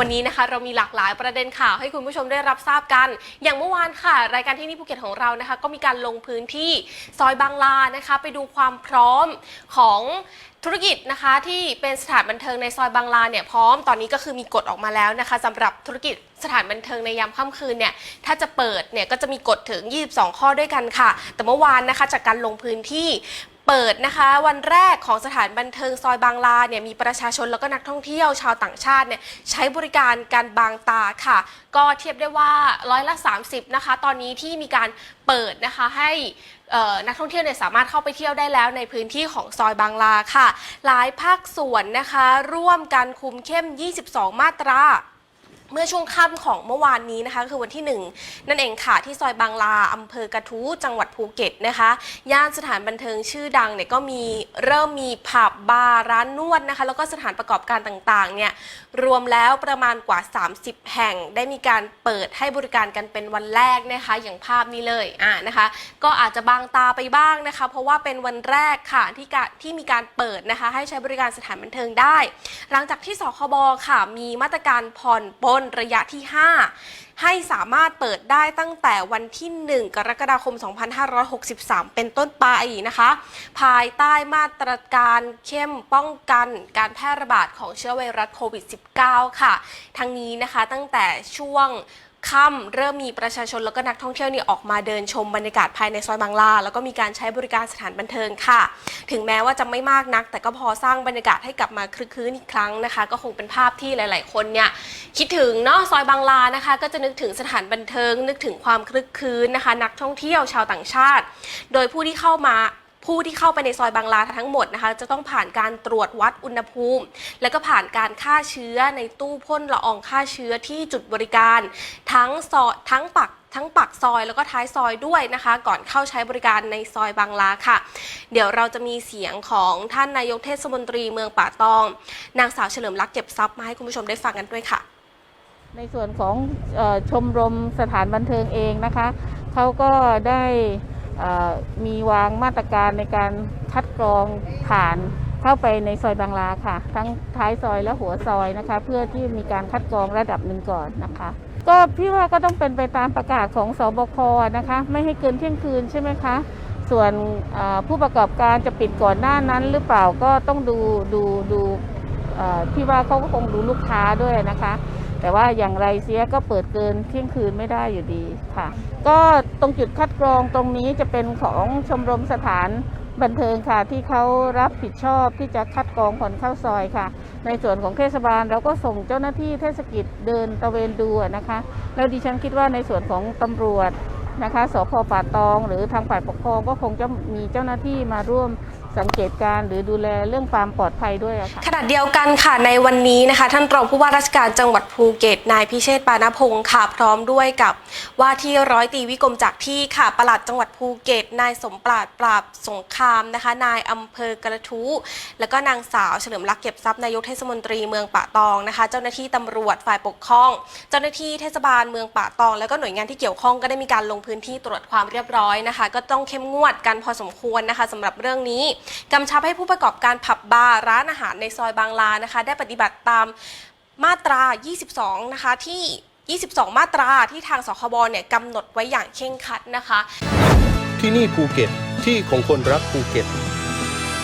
วันนี้นะคะเรามีหลากหลายประเด็นข่าวให้คุณผู้ชมได้รับทราบกัน อย่างเมื่อวานค่ะ รายการที่นี่ภูเก็ตของเรานะคะ ก็มีการลงพื้นที่ซอยบางลานะคะ ไปดูความพร้อมของธุรกิจนะคะที่เป็นสถานบันเทิงในซอยบางลาเนี่ยพร้อมตอนนี้ก็คือมีกฎออกมาแล้วนะคะสำหรับธุรกิจสถานบันเทิงในยามค่ำคืนเนี่ยถ้าจะเปิดเนี่ยก็จะมีกฎถึง 22 ข้อด้วยกันค่ะ แต่เมื่อวานนะคะจากการลงพื้นที่ เปิดนะคะวันแรกของสถานบันเทิงซอยบางลาเนี่ยมีประชาชนแล้วก็นักท่องเที่ยวชาวต่างชาติเนี่ยใช้บริการการบางตาค่ะ ก็เทียบได้ว่าร้อยละ 30นะคะตอนนี้ที่มีการเปิดนะคะให้นักท่องเที่ยวเนี่ยสามารถเข้าไปเที่ยวได้แล้วในพื้นที่ของซอยบางลาค่ะ หลายภาคส่วนนะคะ ร่วมกันคุมเข้ม 22 มาตรา เมื่อช่วงค่ำของเมื่อวานนี้นะคะ คือวันที่ 1 นั่นเองค่ะ ที่ซอยบางลาอำเภอกระทู้จังหวัดภูเก็ตนะคะ ย่านสถานบันเทิงชื่อดังเนี่ยก็มีเริ่มมีผับบาร์ร้านนวดนะคะ แล้วก็สถานประกอบการต่างๆเนี่ยรวมแล้วประมาณกว่า 30 แห่งได้มีการเปิดให้บริการกันเป็นวันแรกนะคะ อย่างภาพนี้เลยอ่านะคะ ก็อาจจะบางตาไปบ้างนะคะ เพราะว่าเป็นวันแรกค่ะที่กะที่มีการเปิดนะคะ ให้ใช้บริการสถานบันเทิงได้ หลังจากที่สคบค่ะ มีมาตรการผ่อนปลนระยะที่ 5 ให้สามารถเปิดได้ตั้งแต่วันที่ 1 กรกฎาคม 2563 เป็นต้นไปนะคะ ภายใต้มาตรการเข้มป้องกันการแพร่ระบาดของเชื้อไวรัสโควิด -19 ค่ะ ทั้งนี้นะคะตั้งแต่ช่วง ค่ำเริ่มมีประชาชนแล้วก็นักท่องเที่ยวเนี่ยออกมาเดินชมบรรยากาศภายในซอยบางลาแล้วก็มีการใช้บริการสถานบันเทิงค่ะ ถึงแม้ว่าจะไม่มากนัก แต่ก็พอสร้างบรรยากาศให้กลับมาคลึกคลื้นอีกครั้งนะคะ ก็คงเป็นภาพที่หลาย ๆ คนเนี่ยคิดถึงเนาะซอยบางลานะคะ ก็จะนึกถึงสถานบันเทิง นึกถึงความคลึกคลื้นนะคะ นักท่องเที่ยวชาวต่างชาติ โดยผู้ที่เข้ามา ผู้ที่เข้าไปในซอยบางลาทั้งหมดนะคะ จะต้องผ่านการตรวจวัดอุณหภูมิ แล้วก็ผ่านการฆ่าเชื้อในตู้พ่นละอองฆ่าเชื้อที่จุดบริการ ทั้งซอทั้งปักทั้งปักซอยแล้วก็ท้ายซอยด้วยนะคะ ก่อนเข้าใช้บริการในซอยบางลาค่ะ เดี๋ยวเราจะมีเสียงของท่านนายกเทศมนตรีเมืองป่าตอง นางสาวเฉลิมรักษ์เก็บทรัพย์มาให้คุณผู้ชมได้ฟังกันด้วยค่ะ ในส่วนของออชมรมสถานบันเทิงเองนะคะเขาก็ได้ มีวางมาตรการในการคัดกรองผ่านเข้าไปในซอยบางลาค่ะ ทั้งท้ายซอยและหัวซอยนะคะ เพื่อที่มีการคัดกรองระดับหนึ่งก่อนนะคะ ก็พี่ว่าก็ต้องเป็นไปตามประกาศของสบคนะคะ ไม่ให้เกินเที่ยงคืนใช่ไหมคะส่วนผู้ประกอบการจะปิดก่อนหน้านั้นหรือเปล่าก็ต้องดูดูดูพี่ว่าเขาก็คงดูลูกค้าด้วยนะคะ แต่ว่าอย่างไรเสียก็เปิดเกินเที่ยงคืนไม่ได้อยู่ดีค่ะ ก็ตรงจุดคัดกรองตรงนี้จะเป็นของชมรมสถานบันเทิงค่ะที่เขารับผิดชอบที่จะคัดกรองคนเข้าซอยค่ะ ในส่วนของเทศบาลเราก็ส่งเจ้าหน้าที่เทศกิจเดินตะเวนดูนะคะ แล้วดิฉันคิดว่าในส่วนของตำรวจนะคะสพป่าตอง หรือทางฝ่ายปกครองก็คงจะมีเจ้าหน้าที่มาร่วม สังเกตการหรือดูแลเรื่องความปลอดภัยด้วยอะค่ะ ขณะเดียวกันค่ะในวันนี้นะคะ ท่านรองผู้ว่าราชการจังหวัดภูเก็ตนายพิเชษปานพงศ์ค่ะพร้อมด้วยกับว่าที่ร้อยตีวิกรมจากที่ค่ะปลัดจังหวัดภูเก็ตนายสมปราดปราบสงครามนะคะ นายอำเภอกระทู้แล้วก็นางสาวเฉลิมรักษ์เก็บทรัพย์นายกเทศมนตรีเมืองป่าตองนะคะ เจ้าหน้าที่ตำรวจฝ่ายปกครอง เจ้าหน้าที่เทศบาลเมืองป่าตอง แล้วก็หน่วยงานที่เกี่ยวข้องก็ได้มีการลงพื้นที่ตรวจความเรียบร้อยนะคะ ก็ต้องเข้มงวดกันพอสมควรนะคะสำหรับเรื่องนี้กำชับให้ผู้ประกอบการผับบาร์ร้านอาหารในซอยบางลานะคะ ได้ปฏิบัติตามมาตรา 22 นะคะที่ 22 มาตราที่ทางสคบเนี่ยกำหนดไว้อย่างเคร่งครัดนะคะ ที่นี่ภูเก็ตที่ของคนรักภูเก็ต